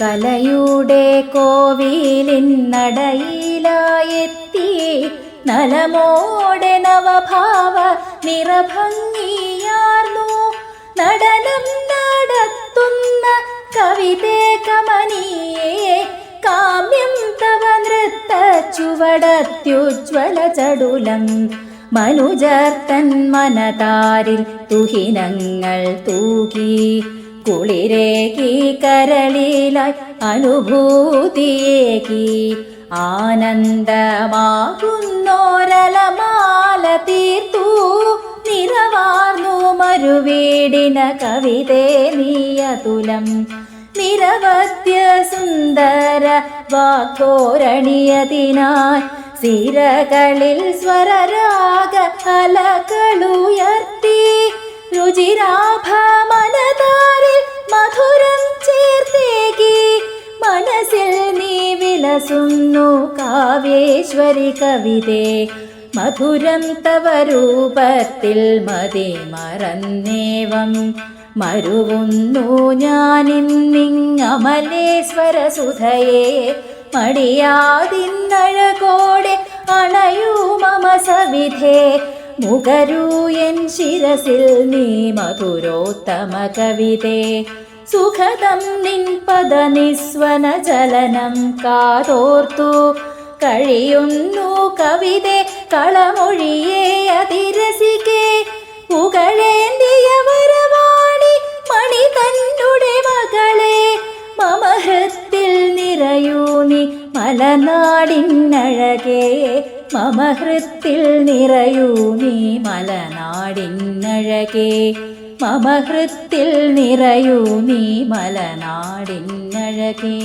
കലയുടെ കോവിലിന്നടയിലായെത്തി നലമോടെ നവഭാവ നിറഭംഗിയാർന്നു. നടനം നടത്തുന്ന കവിതേ കമനീയേ കാമ്യം തവ നൃത്ത ചുവടത്യുജ്വല ചടുലം. മനുജർത്തൻ മനതാരിൽ തുഹിനങ്ങൾ തൂകി. കുളിരേകി കരളിലായി അനുഭൂതിയേകി. ആനന്ദമാകുന്നോരലമാല തീർത്തു. നിറവാർന്നു മരുവീടിന കവിതേ നീയതുലം. നിരവധ്യ സുന്ദര വാക്കോരണിയതിനായി സിരകളിൽ സ്വരരാഗ അലകളുയർത്തി വിലസുന്നു കാവേശ്വരി കവിതേ മധുരം തവ രൂപത്തിൽ മതി മറന്നേവം മരുവുന്നു ഞാനിന്നിങ്ങമലേശ്വര സുധയെ മടിയാതിന്നഴകോടെ അണയൂ മമ സവിധേ। മുഖരൂ എൻ ശിരസിൽ നീ മധുരോത്തമ കവിതേ। സുഖദം നിൻ പദ നിസ്വന ചലനം കാതോർത്തു കഴിയുന്നു കവിതെ കളമൊഴിയേ അതിരസികേ പുകഴേന്തിയ വരവാണി മണി തന്നുടെ മകളെ മമ ഹൃത്തിൽ നിറയൂ നീ മലനാടിനഴകേ മമ ഹൃത്തിൽ നിറയൂ നീ മലനാടിനഴകേ മമ ഹൃത്തിൽ നിറയൂ നീ മലനാടിനഴകേ.